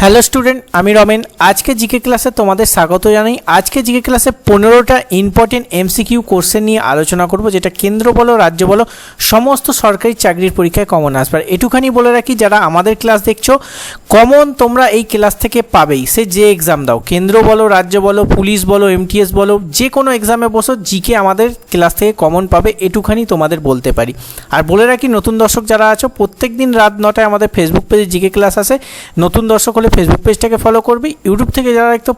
Hello student আমি রমেন। আজকে GK ক্লাসে তোমাদের স্বাগত জানাই। আজকে জিকে ক্লাসে পনেরোটা ইম্পর্টেন্ট এমসিকিউ কোর্সের নিয়ে আলোচনা করব, যেটা কেন্দ্র বলো, রাজ্য বলো, সমস্ত সরকারি চাকরির পরীক্ষায় কমন আসবে। আর এটুখানি বলে রাখি, যারা আমাদের ক্লাস দেখছ কমন তোমরা এই ক্লাস থেকে পাবেই। সে যে এক্সাম দাও, কেন্দ্র বলো, রাজ্য বলো, পুলিশ বলো এমটিএস বলো যে কোনো এক্সামে বসো জিকে আমাদের ক্লাস থেকে কমন পাবে, এটুখানি তোমাদের বলতে পারি। আর বলে রাখি, নতুন দর্শক যারা আছো প্রত্যেক দিন রাত নটায় আমাদের ফেসবুক পেজে জিকে ক্লাস আসে। নতুন দর্শক হলে ফেসবুক পেজটাকে ফলো করবে। ইউটিউব থেকে যারা দেখতো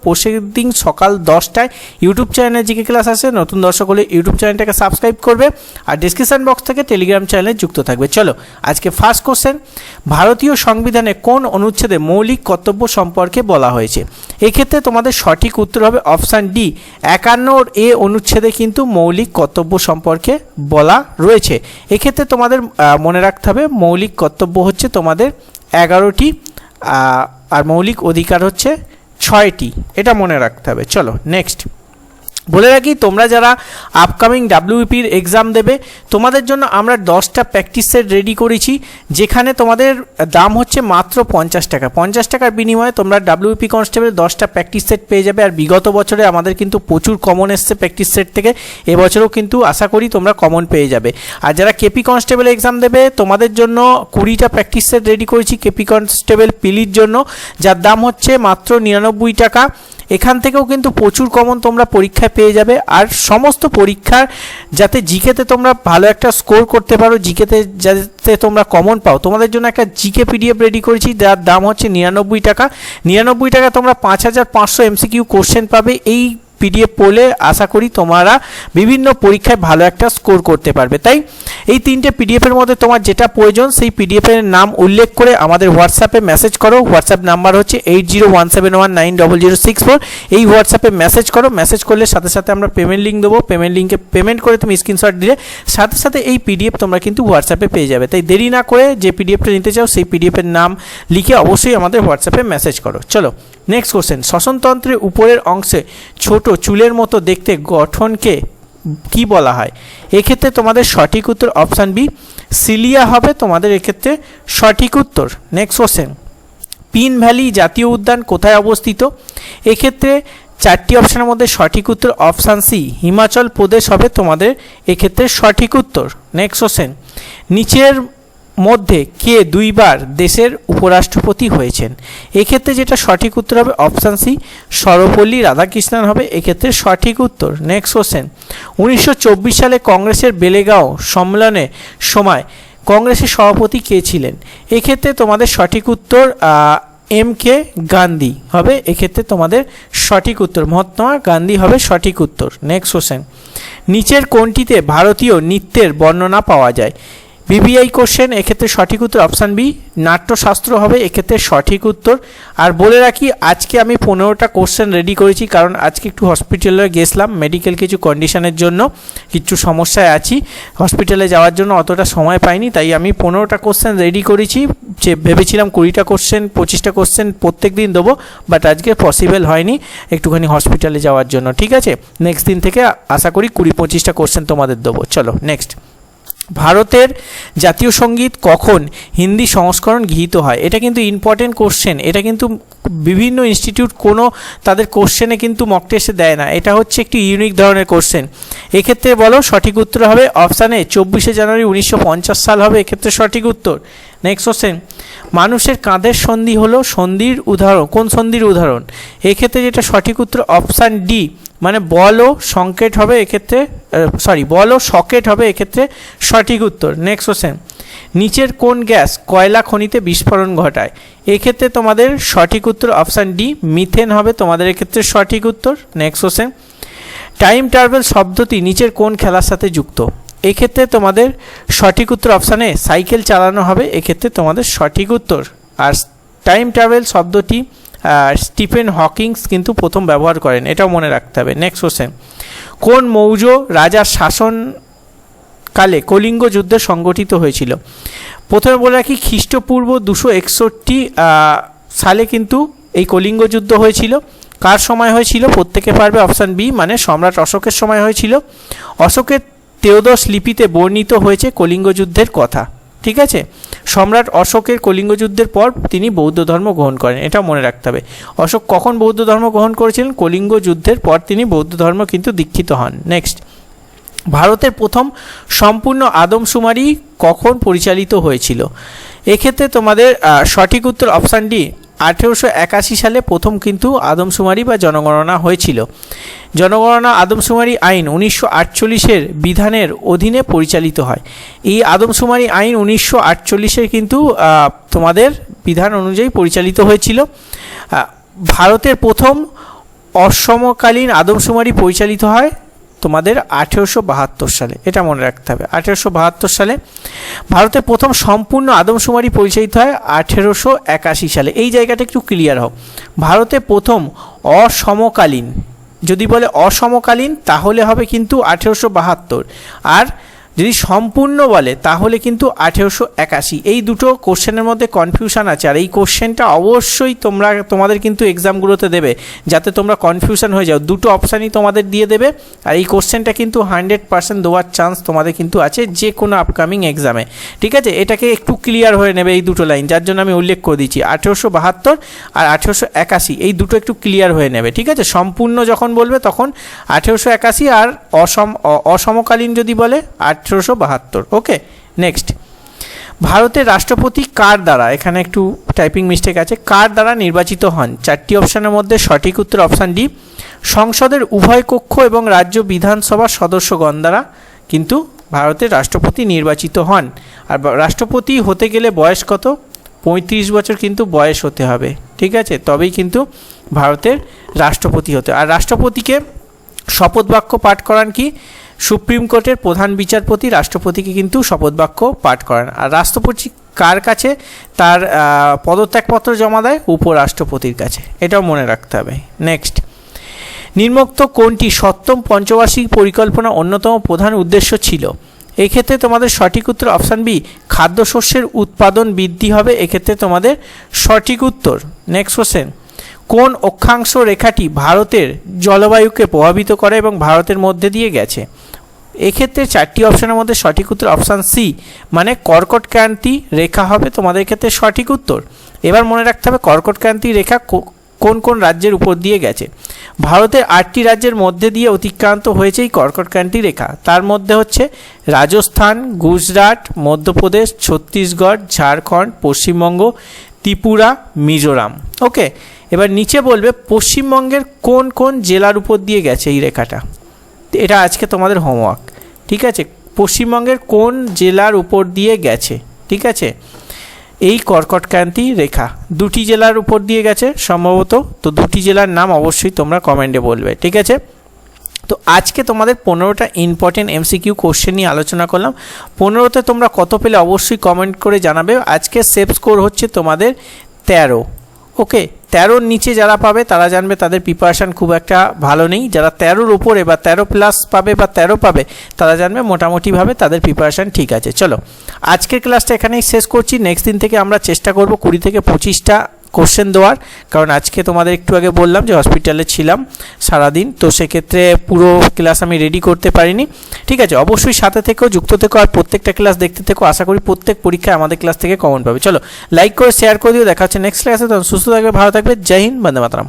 দিন সকাল দশটায় ইউটিউব চ্যানেলে জিকে ক্লাস আসে নতুন দর্শক হলে ইউটিউব চ্যানেলটাকে সাবস্ক্রাইব করবে আর ডিসক্রিপশন বক্স থেকে টেলিগ্রাম চ্যানেলে যুক্ত থাকবে। চলো, আজকে ফার্স্ট কোশ্চেন ভারতীয় সংবিধানে কোন অনুচ্ছেদে মৌলিক কর্তব্য সম্পর্কে বলা হয়েছে? এক্ষেত্রে তোমাদের সঠিক উত্তর হবে অপশান ডি একান্ন এ অনুচ্ছেদে কিন্তু মৌলিক কর্তব্য সম্পর্কে বলা রয়েছে। এক্ষেত্রে তোমাদের মনে রাখতে হবে মৌলিক কর্তব্য হচ্ছে তোমাদের এগারোটি আর মৌলিক অধিকার হচ্ছে ছয়টি। এটা মনে রাখতে হবে। চলো নেক্সট বলে রাখি, তোমরা যারা আপকামিং ডাব্লিউপির এক্সাম দেবে, তোমাদের জন্য আমরা দশটা প্র্যাকটিস সেট রেডি করেছি, যেখানে তোমাদের দাম হচ্ছে মাত্র পঞ্চাশ টাকা। পঞ্চাশ টাকার বিনিময়ে তোমরা ডাব্লিউপি কনস্টেবল দশটা প্র্যাকটিস সেট পেয়ে যাবে, আর বিগত বছরে আমাদের কিন্তু প্রচুর কমন এসছে প্র্যাকটিস সেট থেকে। এবছরও কিন্তু আশা করি তোমরা কমন পেয়ে যাবে। আর যারা কেপি কনস্টেবল এক্সাম দেবে, তোমাদের জন্য কুড়িটা প্র্যাকটিস সেট রেডি করেছি কেপি কনস্টেবল পিলির জন্য, যার দাম হচ্ছে মাত্র নিরানব্বই টাকা। এখান থেকেও কিন্তু প্রচুর কমন তোমরা পরীক্ষায় পেয়ে যাবে। আর সমস্ত পরীক্ষার যাতে জিকেতে তোমরা ভালো একটা স্কোর করতে পারো, জিকেতে যাতে তোমরা কমন পাও, তোমাদের জন্য একটা জিকে পিডিএফ রেডি করেছি, যার দাম হচ্ছে নিরানব্বই টাকা। নিরানব্বই টাকা তোমরা পাঁচ হাজার পাঁচশো এমসিকিউ কোশ্চেন পাবে। এই পিডিএফ পড়লে আশা করি তোমরা বিভিন্ন পরীক্ষায় ভালো একটা স্কোর করতে পারবে। তাই এই তিনটে পিডিএফের মধ্যে তোমার যেটা প্রয়োজন, সেই পিডিএফের নাম উল্লেখ করে আমাদের হোয়াটসঅ্যাপে মেসেজ করো। হোয়াটসঅ্যাপ নাম্বার হচ্ছে eight zero one seven one nine double zero six four এই হোয়াটসঅ্যাপে মেসেজ করো। মেসেজ করলে সাথে সাথে আমরা পেমেন্ট লিঙ্ক দেবো। পেমেন্ট লিঙ্কে পেমেন্ট করে তুমি স্ক্রিনশট দিলে সাথে সাথে এই পিডিএফ তোমরা কিন্তু হোয়াটসঅ্যাপে পেয়ে যাবে। তাই দেরি না করে যে পিডিএফটা নিতে চাও, সেই পিডিএফের নাম লিখে অবশ্যই আমাদের হোয়াটসঅ্যাপে মেসেজ করো। চলো নেক্সট কোশ্চেন শ্বসনতন্ত্রের উপরের অংশে ছোট চুলের মতো দেখতে গঠনকে কি বলা হয়? এক্ষেত্রে তোমাদের সঠিক উত্তর অপশান বি সিলিয়া হবে তোমাদের এক্ষেত্রে সঠিক উত্তর। নেক্সট কোশ্চেন পিন ভ্যালি জাতীয় উদ্যান কোথায় অবস্থিত? এক্ষেত্রে চারটি অপশানের মধ্যে সঠিক উত্তর অপশান সি হিমাচল প্রদেশ হবে তোমাদের এক্ষেত্রে সঠিক উত্তর। নেক্সট কোশ্চেন নিচের মধ্যে কে দুইবার দেশের উপরাষ্ট্রপতি হয়েছেন। এক্ষেত্রে যেটা সঠিক উত্তর হবে অপশান সি সর্বপল্লী রাধাকৃষ্ণন হবে। এক্ষেত্রে সঠিক উত্তর নেক্সট কোশ্চেন উনিশশো চব্বিশ সালে কংগ্রেসের বেলেগাঁও সম্মেলনে সময় কংগ্রেসের সভাপতি কে ছিলেন? এক্ষেত্রে তোমাদের সঠিক উত্তর এম কে গান্ধী হবে। এক্ষেত্রে তোমাদের সঠিক উত্তর, মহাত্মা গান্ধী হবে সঠিক উত্তর। নেক্সট কোশ্চেন নিচের কোনটিতে ভারতীয় নৃত্যের বর্ণনা পাওয়া যায়? বিবিআই কোশ্চেন এক্ষেত্রে সঠিক উত্তর অপশান বি নাট্যশাস্ত্র হবে, এক্ষেত্রে সঠিক উত্তর। আর বলে রাখি, আজকে আমি পনেরোটা কোশ্চেন রেডি করেছি, কারণ আজকে একটু হসপিটালে গেছিলাম মেডিকেল কিছু কন্ডিশনের জন্য, কিছু সমস্যায় আছি। হসপিটালে যাওয়ার জন্য অতটা সময় পাইনি, তাই আমি পনেরোটা কোশ্চেন রেডি করেছি। যে ভেবেছিলাম কুড়িটা কোশ্চেন পঁচিশটা কোশ্চেন প্রত্যেক দিন দেবো বাট আজকে পসিবল হয়নি একটুখানি হসপিটালে যাওয়ার জন্য, ঠিক আছে? নেক্সট দিন থেকে আশা করি কুড়ি পঁচিশটা কোশ্চেন তোমাদের দেবো। চলো নেক্সট ভারতের জাতীয় সংগীত কখন হিন্দি সংস্করণ গৃহীত হয়? এটা কিন্তু ইম্পর্টেন্ট কোশ্চেন এটা কিন্তু বিভিন্ন ইনস্টিটিউট কোনো তাদের কোশ্চেনে কিন্তু মক টেস্টে দেয় না। এটা হচ্ছে একটি ইউনিক ধরনের কোশ্চেন এক্ষেত্রে বলো, সঠিক উত্তর হবে অপশানে চব্বিশে জানুয়ারি উনিশশো পঞ্চাশ সাল হবে। এক্ষেত্রে সঠিক উত্তর। নেক্সট কোশ্চেন মানুষের কাঁধের সন্ধি হলো সন্ধির উদাহরণ। কোন সন্ধির উদাহরণ? এক্ষেত্রে যেটা সঠিক উত্তর অপশান ডি মানে বল ও সংকেট হবে এক্ষেত্রে সরি বল ও সকেট হবে এক্ষেত্রে সঠিক উত্তর। নেক্সট কোশ্চেন নিচের কোন গ্যাস কয়লা খনিতে বিস্ফোরণ ঘটায়? এক্ষেত্রে তোমাদের সঠিক উত্তর অপশান ডি মিথেন হবে। তোমাদের এক্ষেত্রে সঠিক উত্তর। নেক্সট কোশ্চেন টাইম ট্রাভেল শব্দটি নিচের কোন খেলার সাথে যুক্ত? এক্ষেত্রে তোমাদের সঠিক উত্তর অপশানে সাইকেল চালানো হবে। এক্ষেত্রে তোমাদের সঠিক উত্তর। আর টাইম ট্রাভেল শব্দটি স্টিফেন হকিংস কিন্তু প্রথম ব্যবহার করেন, এটাও মনে রাখতে হবে। নেক্সট কোশ্চেন কোন মৌর্য রাজার শাসন কালে কলিঙ্গ যুদ্ধ সংগঠিত হয়েছিল? প্রথমে বলে রাখি, খ্রিস্টপূর্ব দুশো একষট্টি সালে কিন্তু এই কলিঙ্গ যুদ্ধ হয়েছিল। কার সময় হয়েছিল? প্রত্যেকে পারবে অপশান বি মানে সম্রাট অশোকের সময় হয়েছিল। অশোকের তেয়োদশ লিপিতে বর্ণিত হয়েছে কলিঙ্গ যুদ্ধের কথা। ঠিক আছে? সম্রাট অশোকের কলিঙ্গ যুদ্ধের পর তিনি বৌদ্ধ ধর্ম গ্রহণ করেন এটা মনে রাখতে হবে। অশোক কখন বৌদ্ধ ধর্ম গ্রহণ করেছিলেন? কলিঙ্গ যুদ্ধের পর তিনি বৌদ্ধ ধর্ম কিন্তু দীক্ষিত হন। নেক্সট ভারতের প্রথম সম্পূর্ণ আদমশুমারি কখন পরিচালিত হয়েছিল? এক্ষেত্রে তোমাদের সঠিক উত্তর অপশান ডি আঠেরোশো একাশি সালে প্রথম কিন্তু আদমশুমারি বা জনগণনা হয়েছিল। জনগণনা আদমশুমারি আইন উনিশশো আটচল্লিশের বিধানের অধীনে পরিচালিত হয়। এই আদমশুমারি আইন উনিশশো আটচল্লিশের কিন্তু তোমাদের বিধান অনুযায়ী পরিচালিত হয়েছিল। ভারতের প্রথম অসমকালীন আদমশুমারি পরিচালিত হয় তোমাদের আঠেরোশো বাহাত্তর সালে, এটা মনে রাখতে হবে, আঠেরোশো বাহাত্তর সালে ভারতে প্রথম সম্পূর্ণ আদমশুমারি পরিচালিত হয় আঠেরোশো একাশি সালে। এই জায়গাটা একটু ক্লিয়ার হোক ভারতে প্রথম অসমকালীন, যদি বলে অসমকালীন তাহলে হবে কিন্তু আঠেরোশো বাহাত্তর। আর যদি সম্পূর্ণ বলে, তাহলে কিন্তু আঠেরোশো একাশি। এই দুটো কোশ্চেনের মধ্যে কনফিউশন আছে, আর এই কোশ্চেনটা অবশ্যই তোমরা, তোমাদের কিন্তু এক্সামগুলোতে দেবে, যাতে তোমরা কনফিউশন হয়ে যাও। দুটো অপশানই তোমাদের দিয়ে দেবে, আর এই কোশ্চেনটা কিন্তু হান্ড্রেড পার্সেন্ট দেওয়ার চান্স তোমাদের কিন্তু আছে যে কোনো আপকামিং এক্সামে ঠিক আছে? এটাকে একটু ক্লিয়ার হয়ে নেবে এই দুটো লাইন যার জন্য আমি উল্লেখ করে দিচ্ছি। আঠেরোশো বাহাত্তর আর আঠেরোশো একাশি, এই দুটো একটু ক্লিয়ার হয়ে নেবে। ঠিক আছে? সম্পূর্ণ যখন বলবে তখন আঠেরোশো একাশি আর অসম অসমকালীন যদি বলে আঠেরোশো বাহাত্তর। ওকে নেক্সট ভারতের রাষ্ট্রপতি কার দ্বারা, এখানে একটু টাইপিং মিস্টেক আছে, কার দ্বারা নির্বাচিত হন? চারটি অপশানের মধ্যে সঠিক উত্তর অপশান ডি সংসদের উভয় কক্ষ এবং রাজ্য বিধানসভার সদস্যগণ দ্বারা কিন্তু ভারতের রাষ্ট্রপতি নির্বাচিত হন। আর রাষ্ট্রপতি হতে গেলে বয়স কত? পঁয়ত্রিশ বছর কিন্তু বয়স হতে হবে, ঠিক আছে? তবেই কিন্তু ভারতের রাষ্ট্রপতি হতে আর রাষ্ট্রপতিকে শপথ বাক্য পাঠ করান কি? সুপ্রিম কোর্টের প্রধান বিচারপতি রাষ্ট্রপতিকে কিন্তু শপথ বাক্য পাঠ করেন। আর রাষ্ট্রপতি কার কাছে? তার পদত্যাগপত্র জমা দেয় উপরাষ্ট্রপতির কাছে। এটাও মনে রাখতে হবে। নেক্সট নিম্নোক্ত কোনটি সপ্তম পঞ্চবার্ষিক পরিকল্পনা অন্যতম প্রধান উদ্দেশ্য ছিল? এক্ষেত্রে তোমাদের সঠিক উত্তর অপশান বি, খাদ্যশস্যের উৎপাদন বৃদ্ধি হবে। এক্ষেত্রে তোমাদের সঠিক উত্তর। নেক্সট কোশ্চেন কোন অক্ষাংশ রেখাটি ভারতের জলবায়ুকে প্রভাবিত করে এবং ভারতের মধ্যে দিয়ে গেছে? এক্ষেত্রে চারটি অপশনের মধ্যে সঠিক উত্তর অপশান সি মানে কর্কট ক্রান্তি রেখা হবে তোমাদের ক্ষেত্রে সঠিক উত্তর। এবার মনে রাখতে হবে কর্কট ক্রান্তি রেখা কোন কোন রাজ্যের উপর দিয়ে গেছে। ভারতের আটটি রাজ্যের মধ্যে দিয়ে অতিক্রান্ত হয়েছে এই কর্কট ক্রান্তি রেখা। তার মধ্যে হচ্ছে রাজস্থান, গুজরাট, মধ্যপ্রদেশ, ছত্তিশগড়, ঝাড়খণ্ড, পশ্চিমবঙ্গ, ত্রিপুরা, মিজোরাম। ওকে এবার নিচে বলবে পশ্চিমবঙ্গের কোন কোন জেলার উপর দিয়ে গেছে এই রেখাটা? এটা আজকে তোমাদের হোমওয়ার্ক ঠিক আছে? পশ্চিমবঙ্গের কোন জেলার উপর দিয়ে গেছে, ঠিক আছে? এই কর্কটক্রান্তি রেখা দুটি জেলার উপর দিয়ে গেছে সম্ভবত, তো দুটি জেলার নাম অবশ্যই তোমরা কমেন্টে বলবে, ঠিক আছে? তো আজকে তোমাদের পনেরোটা ইম্পর্টেন্ট এমসিকিউ কোশ্চেন নিয়ে আলোচনা করলাম, পনেরোতে তোমরা কত পেলে অবশ্যই কমেন্ট করে জানাবে, আজকে সেভ স্কোর হচ্ছে তোমাদের তেরো। ওকে, তেরোর নিচে যারা পাবে, তারা জানবে তাদের প্রিপারেশান খুব একটা ভালো নেই। যারা তেরোর ওপরে বা তেরো প্লাস পাবে বা তেরো পাবে, তারা জানবে মোটামুটিভাবে তাদের প্রিপারেশান ঠিক আছে। চলো, আজকের ক্লাসটা এখানেই শেষ করছি। নেক্সট দিন থেকে আমরা চেষ্টা করব কুড়ি থেকে পঁচিশটা কোশ্চেন দেওয়ার। কারণ আজকে তোমাদের একটু আগে বললাম যে হসপিটালে ছিলাম সারাদিন। তো সেক্ষেত্রে পুরো ক্লাস আমি রেডি করতে পারিনি। ঠিক আছে, অবশ্যই সাথে থেকেও যুক্ত থেকো আর প্রত্যেকটা ক্লাস দেখতে থেকো। আশা করি প্রত্যেক পরীক্ষায় আমাদের ক্লাস থেকে কমন পাবে। চলো লাইক করে শেয়ার করে দিও। দেখা হচ্ছে নেক্সট ক্লাসে তখন সুস্থ থাকবে, ভালো থাকবে। জয় হিন্দ, বন্দে মাতরম।